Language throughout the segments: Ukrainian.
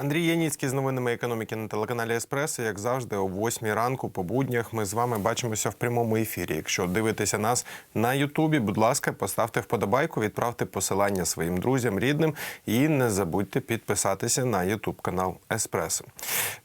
Андрій Яніцький з новинами економіки на телеканалі Еспресо. Як завжди, о 8 ранку по буднях ми з вами бачимося в прямому ефірі. Якщо дивитеся нас на Ютубі, будь ласка, поставте вподобайку, відправте посилання своїм друзям, рідним і не забудьте підписатися на Ютуб канал Еспресо.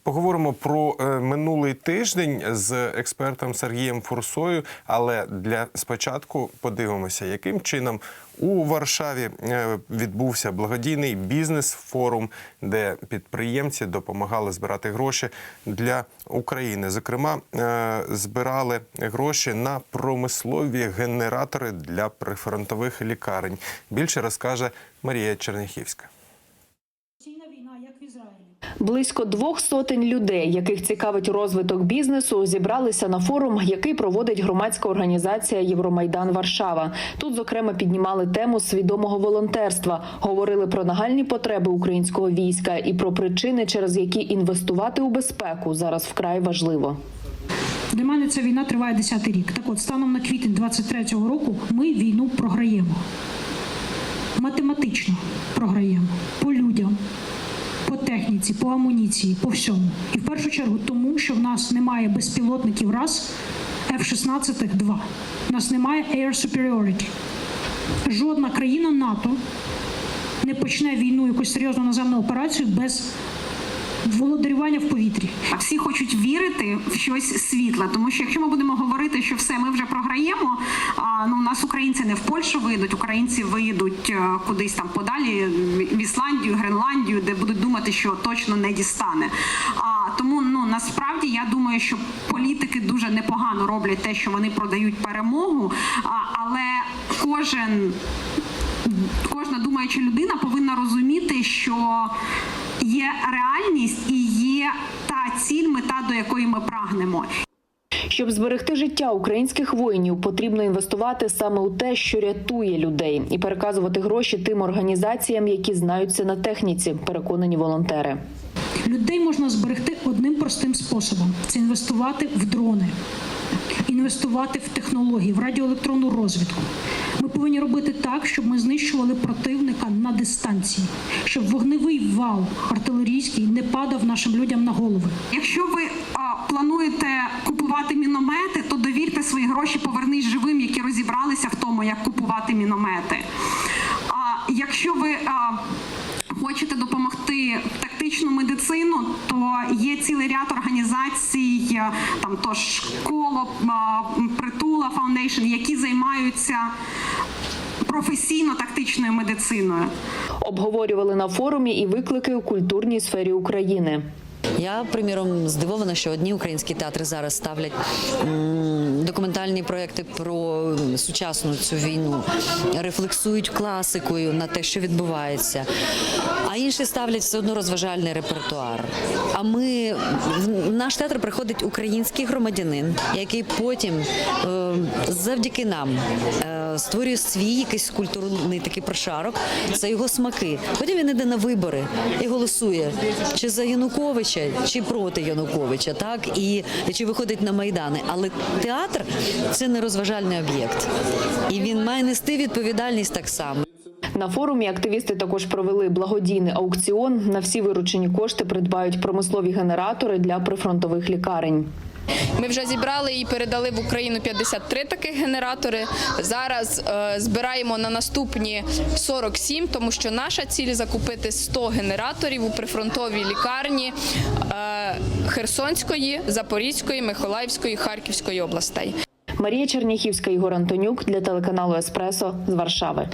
Поговоримо про е, минулий тиждень з експертом Сергієм Фурсою. Але для спочатку подивимося, яким чином у Варшаві е, відбувся благодійний бізнес-форум, де підприємці допомагали збирати гроші для України. Зокрема, е, збирали гроші на промислові генератори для прифронтових лікарень. Більше розкаже Марія Черняхівська. Ційна війна, як в Ізраїлі. Близько двох сотень людей, яких цікавить розвиток бізнесу, зібралися на форум, який проводить громадська організація Євромайдан Варшава. Тут, зокрема, піднімали тему свідомого волонтерства, говорили про нагальні потреби українського війська і про причини, через які інвестувати у безпеку зараз вкрай важливо. Для мене ця війна триває 10 рік. Так от, станом на квітень 23-го року ми війну програємо. Математично програємо по по амуніції, по всьому. І в першу чергу тому, що в нас немає безпілотників раз, F-16 два. У нас немає Air Superiority. Жодна країна НАТО не почне війну, якусь серйозну наземну операцію без володарювання в повітрі. Всі хочуть вірити в щось світле, тому що якщо ми будемо говорити, що все ми вже програємо, а ну у нас українці не в Польщу вийдуть, українці виїдуть е, кудись там подалі, в Ісландію, Гренландію, де будуть думати, що точно не дістане. А тому ну насправді я думаю, що політики дуже непогано роблять те, що вони продають перемогу, а, але кожен кожна думаюча людина повинна розуміти, що є реальність і є та ціль, мета, до якої ми прагнемо. Щоб зберегти життя українських воїнів, потрібно інвестувати саме у те, що рятує людей, і переказувати гроші тим організаціям, які знаються на техніці. Переконані волонтери. Людей можна зберегти одним простим способом: це інвестувати в дрони, інвестувати в технології, в радіоелектронну розвідку. Ми повинні робити так, щоб ми знищували противника на дистанції, щоб вогневий вал артилерійський не падав нашим людям на голови. Якщо ви а, плануєте купувати міномети, то довірте свої гроші, повернись живим, які розібралися в тому, як купувати міномети. А якщо ви а, хочете допомогти в тактичну медицину, то є цілий ряд організацій, там то школа, притула фаундейшн, які займаються професійно тактичною медициною. Обговорювали на форумі і виклики у культурній сфері України. Я, приміром, здивована, що одні українські театри зараз ставлять документальні проекти про сучасну цю війну, рефлексують класикою на те, що відбувається, а інші ставлять все одно розважальний репертуар. А ми в наш театр приходить український громадянин, який потім е, завдяки нам створює свій якийсь культурний такий прошарок. Це його смаки. Потім він іде на вибори і голосує чи за Януковича, чи проти Януковича, так і чи виходить на майдани. Але театр це не розважальний об'єкт, і він має нести відповідальність так само. На форумі активісти також провели благодійний аукціон. На всі виручені кошти придбають промислові генератори для прифронтових лікарень. Ми вже зібрали і передали в Україну 53 таких генератори. Зараз е, збираємо на наступні 47, тому що наша ціль закупити 100 генераторів у прифронтовій лікарні е, Херсонської, Запорізької, Миколаївської, Харківської областей. Марія Черніхівська, Ігор Антонюк для телеканалу Еспресо з Варшави.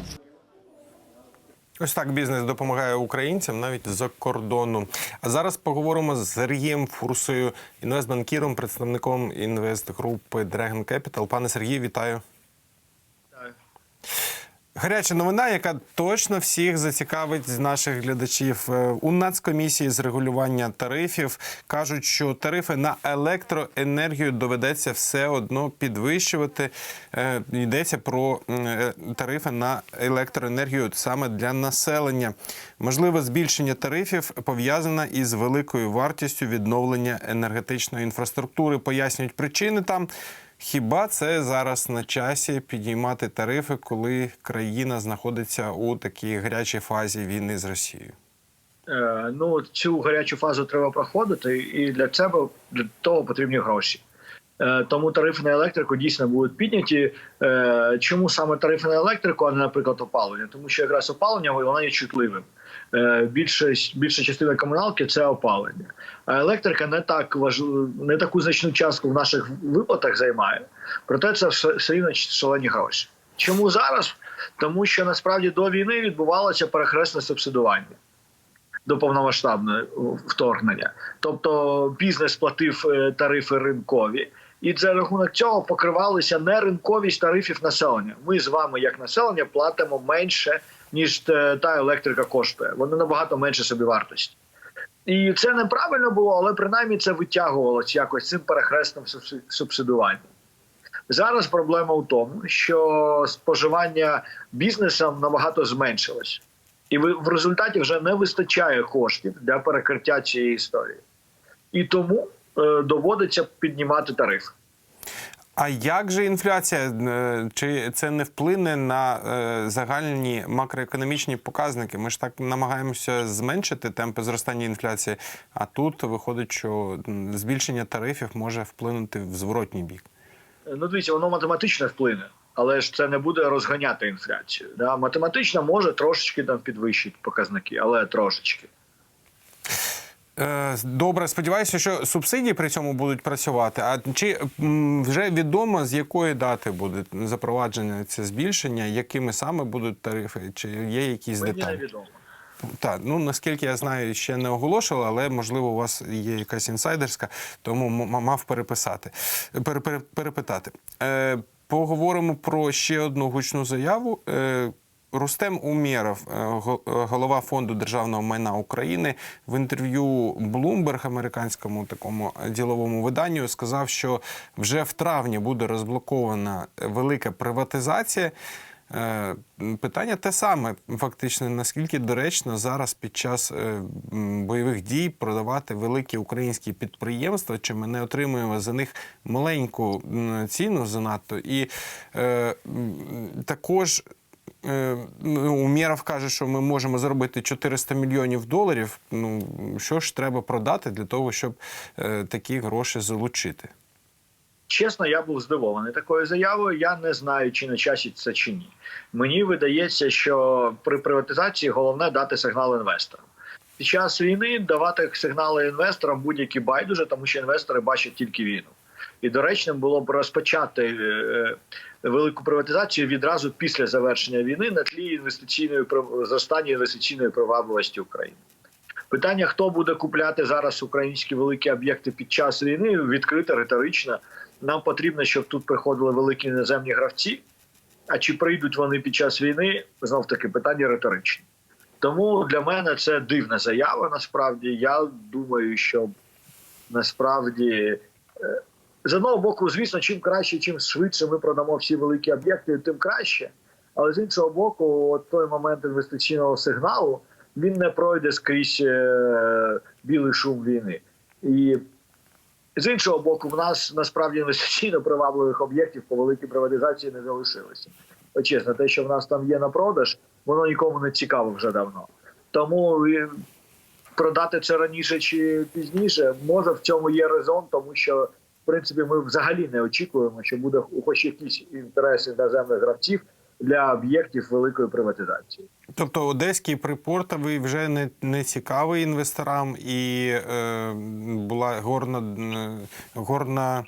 Ось так бізнес допомагає українцям навіть з-за кордону. А зараз поговоримо з Сергієм Фурсою, інвестбанкіром, представником інвестгрупи Dragon Capital. Пане Сергію, вітаю. Гаряча новина, яка точно всіх зацікавить з наших глядачів. Е, У Нацкомісії з регулювання тарифів кажуть, що тарифи на електроенергію доведеться все одно підвищувати. Е, Йдеться про е, тарифи на електроенергію саме для населення. Можливе збільшення тарифів пов'язане із великою вартістю відновлення енергетичної інфраструктури. Пояснюють причини там. Хіба це зараз на часі підіймати тарифи, коли країна знаходиться у такій гарячій фазі війни з Росією? Е, Ну, цю гарячу фазу треба проходити, і для цього для того потрібні гроші. Е, Тому тарифи на електрику дійсно будуть підняті. Е, Чому саме тарифи на електрику, а не, наприклад, опалення? Тому що якраз опалення воно є чутливим. Е, Більше, більша частина комуналки це опалення. А електрика не так важлив, не таку значну частку в наших виплатах займає. Проте це все рівно шалені гроші. Чому зараз? Тому що насправді до війни відбувалося перехресне субсидування до повномасштабного вторгнення. Тобто бізнес платив е, тарифи ринкові, і за рахунок цього покривалися неринковість тарифів населення. Ми з вами, як населення, платимо менше ніж та електрика коштує. Вони набагато менше собівартості. І це неправильно було, але принаймні це витягувалося якось цим перехресним субси- субсидуванням. Зараз проблема в тому, що споживання бізнесом набагато зменшилось, і в результаті вже не вистачає коштів для перекриття цієї історії. І тому е, доводиться піднімати тариф. А як же інфляція? Е, Чи це не вплине на е, загальні макроекономічні показники? Ми ж так намагаємося зменшити темпи зростання інфляції, а тут виходить, що збільшення тарифів може вплинути в зворотній бік. Е, Ну, дивіться, воно математично вплине, але ж це не буде розганяти інфляцію. Да? Математично може трошечки там підвищити показники, але трошечки. Е, Добре, сподіваюся, що субсидії при цьому будуть працювати. А чи вже відомо з якої дати буде запровадження це збільшення, якими саме будуть тарифи? Чи є якісь деталі? Так, ну наскільки я знаю, ще не оголошували, але можливо у вас є якась інсайдерська, тому мав переписати, пере- пере- перепитати. Е, поговоримо про ще одну гучну заяву. Е, Рустем Умєров, е, е, голова фонду державного майна України, в інтерв'ю Bloomberg, американському такому діловому виданню, сказав, що вже в травні буде розблокована велика приватизація. Е, Питання те саме, фактично, наскільки доречно зараз під час е, бойових дій продавати великі українські підприємства, чи ми не отримуємо за них маленьку ціну занадто. І е, також е, Умєров каже, що ми можемо заробити 400 мільйонів доларів. Ну, що ж треба продати для того, щоб е, такі гроші залучити? Чесно, я був здивований такою заявою. Я не знаю, чи на часі це чи ні. Мені видається, що при приватизації головне дати сигнал інвесторам. Під час війни давати сигнали інвесторам будь-які байдуже, тому що інвестори бачать тільки війну. І доречним було б розпочати е, велику приватизацію відразу після завершення війни на тлі інвестиційної зростання інвестиційної привабливості України. Питання, хто буде купляти зараз українські великі об'єкти під час війни, відкрите риторично. Нам потрібно, щоб тут приходили великі іноземні гравці. А чи прийдуть вони під час війни? Знов таки питання риторичне. Тому для мене це дивна заява. Насправді я думаю, що насправді е, з одного боку, звісно, чим краще, чим швидше ми продамо всі великі об'єкти, тим краще. Але з іншого боку, от той момент інвестиційного сигналу він не пройде скрізь е, білий шум війни. І з іншого боку, в нас насправді інвестиційно привабливих об'єктів по великій приватизації не залишилося. Чесно, те, що в нас там є на продаж, воно нікому не цікаво вже давно. Тому продати це раніше чи пізніше, може в цьому є резон, тому що в принципі ми взагалі не очікуємо, що буде хоч якісь інтереси іноземних гравців для об'єктів великої приватизації. Тобто одеський припортовий вже не, не цікавий інвесторам, і е, була горна, е, горна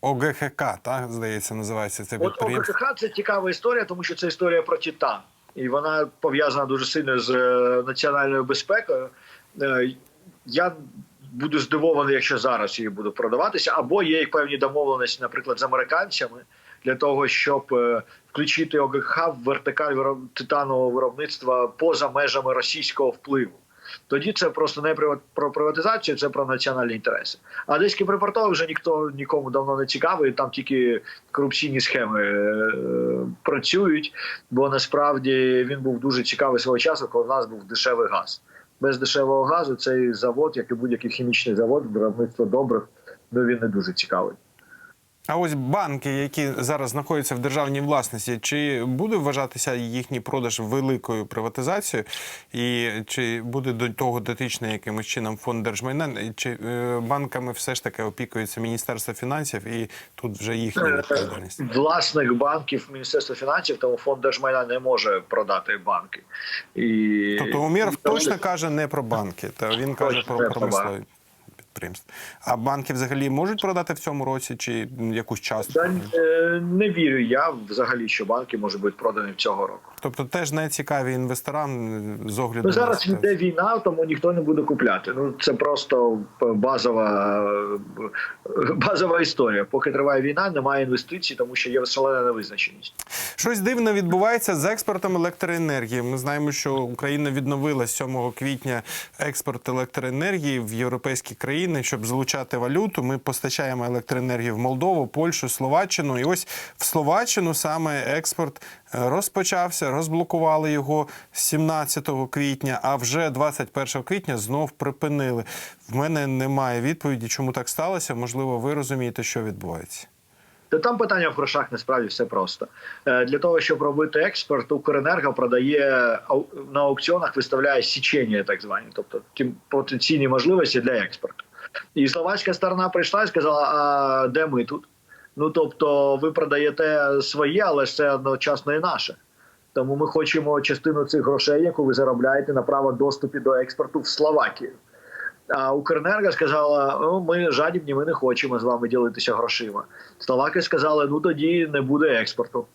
ОГХК, так, здається, називається це От підприємство. ОКК це цікава історія, тому що це історія про Титан. І вона пов'язана дуже сильно з е, національною безпекою. Е, Я буду здивований, якщо зараз її буду продаватися, або є певні домовленості, наприклад, з американцями для того, щоб е, включити ОГК в вертикаль титанового виробництва поза межами російського впливу. Тоді це просто не про приватизацію, це про національні інтереси. А одеський припортовий вже ніхто нікому давно не цікавий. Там тільки корупційні схеми е, працюють. Бо насправді він був дуже цікавий свого часу, коли в нас був дешевий газ. Без дешевого газу цей завод, як і будь-який хімічний завод, виробництво добрих, ну він не дуже цікавий. А ось банки, які зараз знаходяться в державній власності, чи буде вважатися їхній продаж великою приватизацією, і чи буде до того дотичний якимось чином фонд держмайна, чи е, банками все ж таки опікується Міністерство фінансів, і тут вже їхня відповідальність? власник банків Міністерства фінансів, тому фонд держмайна не може продати банки. І Тобто Умєров точно каже не про банки, та він каже Точно про промислові підприємства. А банки взагалі можуть продати в цьому році чи якусь частку? Е, не вірю я взагалі, що банки можуть бути продані цього року. Тобто теж не цікаві інвесторам е, з огляду Ну на зараз це. йде війна, тому ніхто не буде купляти. Ну це просто базова базова історія. Поки триває війна, немає інвестицій, тому що є шалена невизначеність. Щось дивне відбувається з експортом електроенергії. Ми знаємо, що Україна відновила 7 квітня експорт електроенергії в європейські країни, щоб залучати валюту. Ми постачаємо електроенергію в Молдову, Польщу, Словаччину. І ось в Словаччину саме експорт е, розпочався, розблокували його 17 квітня, а вже 21 квітня знов припинили. В мене немає відповіді, чому так сталося. Можливо, ви розумієте, що відбувається. Та там питання в грошах насправді все просто. Е, Для того, щоб робити експорт, Укренерго продає на аукціонах, виставляє січення, так звані, тобто ті потенційні можливості для експорту. І словацька сторона прийшла і сказала: а де ми тут? Ну тобто, ви продаєте своє, але ж це одночасно і наше. Тому ми хочемо частину цих грошей, яку ви заробляєте на право доступу до експорту в Словакію. А Укренерго сказала: ну, ми жадібні, ми не хочемо з вами ділитися грошима. Словаки сказали: ну тоді не буде експорту.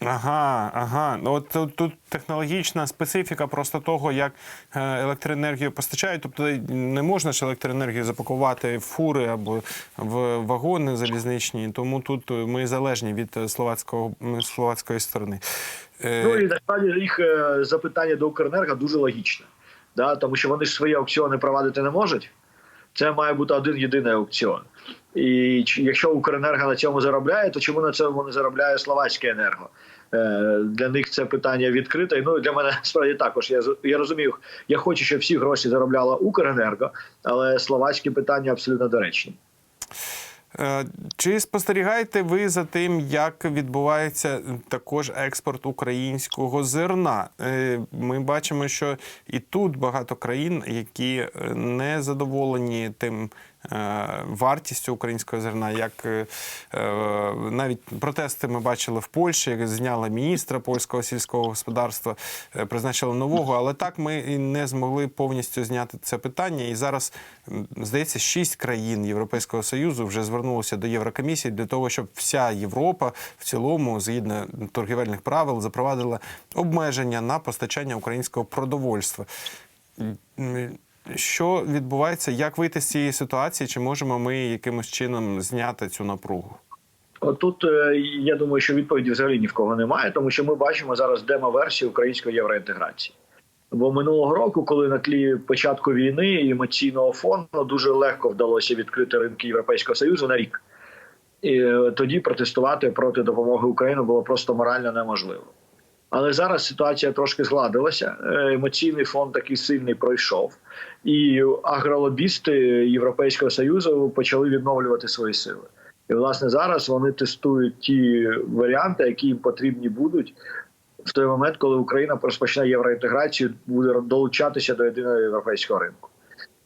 Ага, ага. Ну от тут, тут технологічна специфіка просто того, як е, електроенергію постачають. Тобто не можна ж електроенергію запакувати в фури або в вагони залізничні. Тому тут ми залежні від е, словацького словацької сторони. Е, Ну і насправді їх е, запитання до Укренерго дуже логічне, да? тому що вони ж свої аукціони провадити не можуть. Це має бути один єдиний аукціон. І якщо Укренерго на цьому заробляє, то чому на цьому не заробляє Словацьке енерго? Е, Для них це питання відкрите. Ну для мене справді також. Я я розумію, я хочу, щоб всі гроші заробляла Укренерго, але словацькі питання абсолютно доречні. Е, Чи спостерігаєте ви за тим, як відбувається також експорт українського зерна? Е, Ми бачимо, що і тут багато країн, які не задоволені тим вартістю українського зерна, як е, е, навіть протести ми бачили в Польщі, як зняли міністра польського сільського господарства, е, призначили нового, але так ми і не змогли повністю зняти це питання. І зараз здається, шість країн Європейського союзу вже звернулося до Єврокомісії для того, щоб вся Європа в цілому, згідно торгівельних правил, запровадила обмеження на постачання українського продовольства. Що відбувається? Як вийти з цієї ситуації? Чи можемо ми якимось чином зняти цю напругу? Отут е, я думаю, що відповіді взагалі ні в кого немає, тому що ми бачимо зараз демо-версію української євроінтеграції. Бо минулого року, коли на тлі початку війни і емоційного фону дуже легко вдалося відкрити ринки Європейського Союзу на рік, і е, тоді протестувати проти допомоги Україні було просто морально неможливо. Але зараз ситуація трошки згладилася. Е, Емоційний фон такий сильний пройшов, і агролобісти Європейського союзу почали відновлювати свої сили. І власне зараз вони тестують ті варіанти, які їм потрібні будуть в той момент, коли Україна розпочне євроінтеграцію, буде долучатися до єдиного європейського ринку,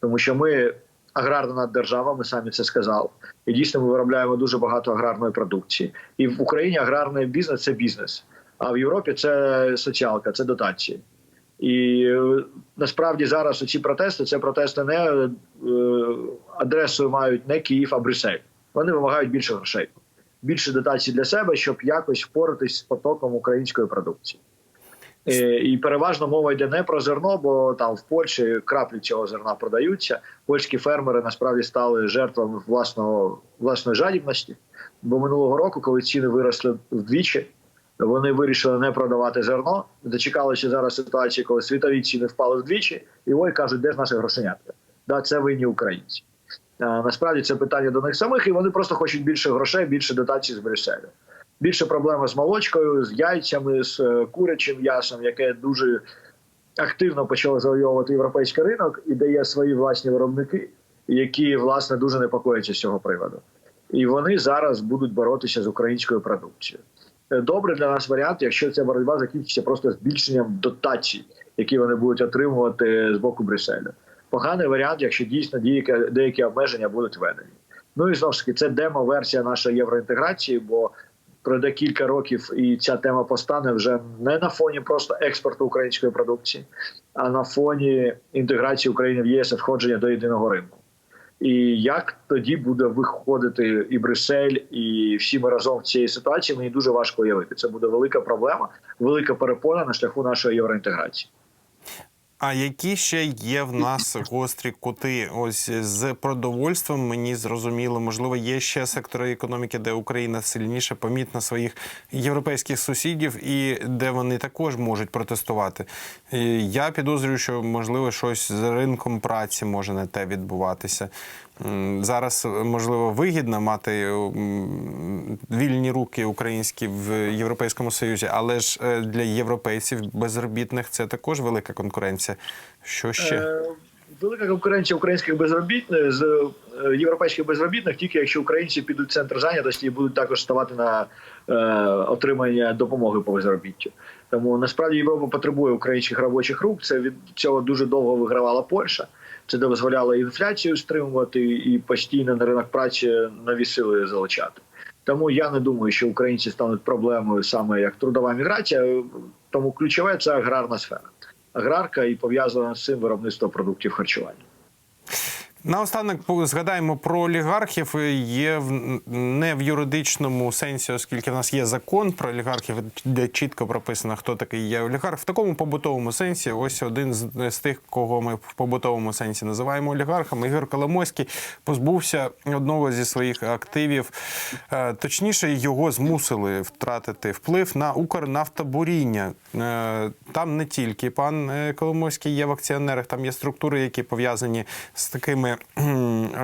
тому що ми аграрна держава, ми самі це сказали. І дійсно ми виробляємо дуже багато аграрної продукції. І в Україні аграрний бізнес це бізнес, а в Європі це соціалка, це дотації. І е, насправді зараз ці протести це протести не е, адресою мають не Київ, а Брюссель. Вони вимагають більше грошей, більше дотацій для себе, щоб якось впоратись з потоком української продукції. Е, І переважно мова йде не про зерно, бо там в Польщі краплі цього зерна продаються. Польські фермери насправді стали жертвами власного власної жадібності. Бо минулого року, коли ціни виросли вдвічі, вони вирішили не продавати зерно. Дочекалися зараз ситуації, коли світові ціни впали вдвічі, і ой кажуть, де ж наші грошенятка? Да, це винні українці. Насправді це питання до них самих, і вони просто хочуть більше грошей, більше дотацій з Брюсселя. Більше проблема з молочкою, з яйцями, з е, курячим м'ясом, яке дуже активно почало завойовувати європейський ринок і дає свої власні виробники, які власне дуже непокояться з цього приводу. і вони зараз будуть боротися з українською продукцією. Добре для нас варіант, якщо ця боротьба закінчиться просто збільшенням дотацій, які вони будуть отримувати з боку Брюсселя. Поганий варіант, якщо дійсно деякі обмеження будуть введені. Ну і знову ж таки, це демо-версія нашої євроінтеграції, бо пройде кілька років, і ця тема постане вже не на фоні просто експорту української продукції, а на фоні інтеграції України в ЄС і входження до єдиного ринку. І як тоді буде виходити і Брюссель, і всі ми разом в цієї ситуації, мені дуже важко уявити. Це буде велика проблема, велика перепона на шляху нашої євроінтеграції. А які ще є в нас гострі кути? Ось з продовольством мені зрозуміло, можливо, є ще сектори економіки, де Україна сильніше помітна своїх європейських сусідів, і де вони також можуть протестувати. Я підозрюю, що можливо щось з ринком праці може не те відбуватися. Зараз можливо вигідно мати вільні руки українські в Європейському Союзі, але ж е, для європейців безробітних це також велика конкуренція. Що ще? Е, Велика конкуренція українських безробітних з е, європейських безробітних, тільки якщо українці підуть в центр зайнятості і будуть також ставати на е, отримання допомоги по безробіттю. Тому насправді Європа потребує українських робочих рук. Це від цього дуже довго вигравала Польща. Це дозволяло інфляцію стримувати і постійно на ринок праці нові сили залучати. Тому я не думаю, що українці стануть проблемою саме як трудова міграція. Тому ключове це аграрна сфера. Аграрка і пов'язана з цим виробництво продуктів харчування. Наостанок згадаємо про олігархів. Є не в юридичному сенсі, оскільки в нас є закон про олігархів, де чітко прописано, хто такий є олігарх. В такому побутовому сенсі, ось один з, тих, кого ми в побутовому сенсі називаємо олігархом. Ігор Коломойський позбувся одного зі своїх активів. Е, Точніше, його змусили втратити вплив на Укрнафтобуріння. Е, Там не тільки пан е, Коломойський є в акціонерах, там є структури, які пов'язані з такими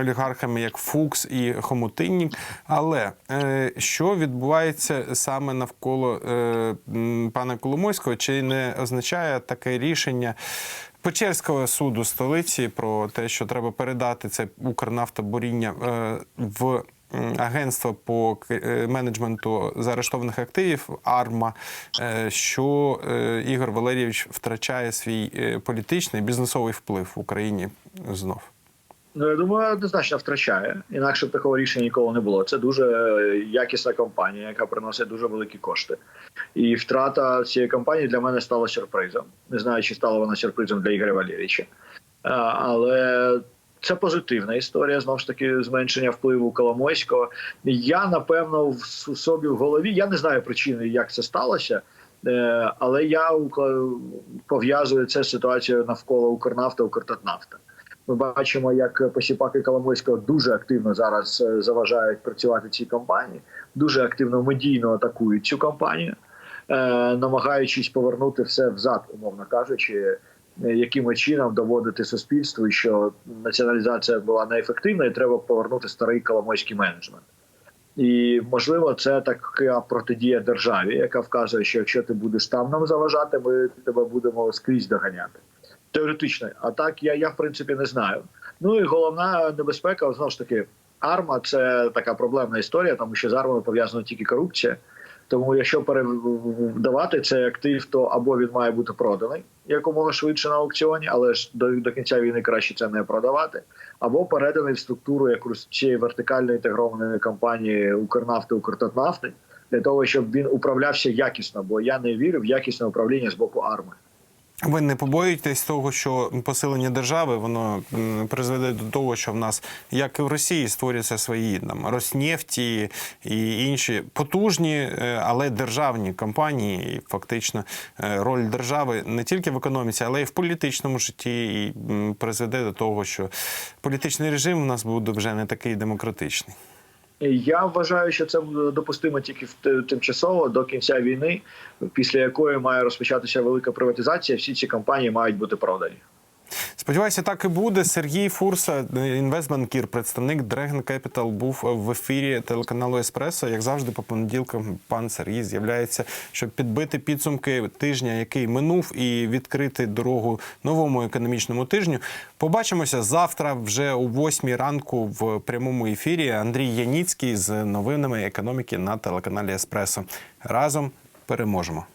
олігархами, як Фукс і Хомутиннік. Але е, що відбувається саме навколо е, пана Коломойського? Чи не означає таке рішення? Печерського суду столиці про те, що треба передати це Укрнафтобуріння е, в агентство по менеджменту заарештованих активів АРМА, що Ігор Валерійович втрачає свій політичний бізнесовий вплив в Україні знов. Ну, я думаю, однозначно втрачає. Інакше б такого рішення ніколи не було. Це дуже е, якісна компанія, яка приносить дуже великі кошти. І втрата цієї компанії для мене стала сюрпризом. Не знаю, чи стала вона сюрпризом для Ігоря Валерійовича. Але це позитивна історія. Знову ж таки, зменшення впливу Коломойського. Я напевно в собі в голові. Я не знаю причини, як це сталося. е, Але я пов'язую це з ситуацією навколо Укрнафта, Укртатнафта. Ми бачимо, як посіпаки Коломойського дуже активно зараз е, заважають працювати цій компанії, дуже активно медійно атакують цю компанію, е, намагаючись повернути все взад, умовно кажучи, е, яким чином доводити суспільству, що націоналізація була неефективна, і треба повернути старий коломойський менеджмент. І можливо, це така протидія державі, яка вказує, що якщо ти будеш там нам заважати, ми тебе будемо скрізь доганяти. Теоретично, а так я, я в принципі не знаю. Ну і головна небезпека знову ж таки, арма це така проблемна історія, тому що з армою пов'язана тільки корупція. Тому, якщо передавати цей актив, то або він має бути проданий якомога швидше на аукціоні, але ж до, до кінця війни краще це не продавати, або переданий в структуру якоїсь цієї вертикально інтегрованої компанії Укрнафти, Укртатнафти, для того, щоб він управлявся якісно. Бо я не вірю в якісне управління з боку арми. Ви не побоюєтесь того, що посилення держави воно призведе до того, що в нас, як і в Росії, створюються свої там Роснефті і інші потужні, е, але державні компанії. І фактично е, роль держави не тільки в економіці, але й в політичному житті, і призведе до того, що політичний режим у нас буде вже не такий демократичний. Я вважаю, що це допустимо тільки в тимчасово до кінця війни, після якої має розпочатися велика приватизація. Всі ці компанії мають бути продані. Сподіваюся, так і буде. Сергій Фурса, інвестбанкір, представник Dragon Capital, був в ефірі телеканалу Еспресо. Як завжди, по понеділкам пан Сергій з'являється, щоб підбити підсумки тижня, який минув, і відкрити дорогу новому економічному тижню. Побачимося завтра, вже о 8 ранку в прямому ефірі. Андрій Яніцький з новинами економіки на телеканалі Еспресо. Разом переможемо.